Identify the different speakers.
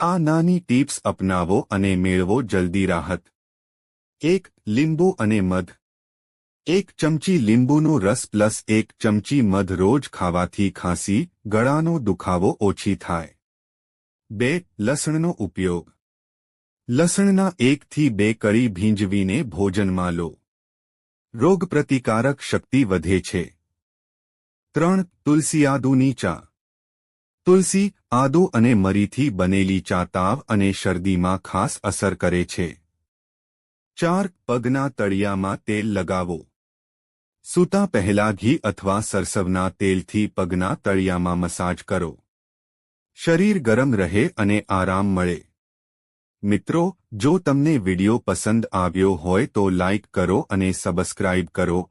Speaker 1: આ નાની ટિપ્સ અપનાવો અને મેળવો જલ્દી રાહત. એક, લીંબુ અને મધ. એક ચમચી લીંબુનો રસ પ્લસ એક ચમચી મધ રોજ ખાવાથી ખાંસી, ગળાનો દુખાવો ઓછી થાય. બે, લસણનો ઉપયોગ. લસણના એકથી બે કરી ભીંજવીને ભોજનમાં લો. રોગપ્રતિકારક શક્તિ વધે છે. ત્રણ તુલસી આદુની ચા. તુલસી, આદુ અને મરીથી બનેલી ચા તાવ અને શરદીમાં ખાસ અસર કરે છે. ચાર, પગના તળિયામાં તેલ લગાવો. સૂતા પહેલા ઘી અથવા સરસવના તેલથી પગના તળિયામાં મસાજ કરો. શરીર ગરમ રહે અને આરામ મળે. મિત્રો, જો તમને વિડિયો પસંદ આવ્યો હોય તો લાઇક કરો અને સબસ્ક્રાઇબ કરો.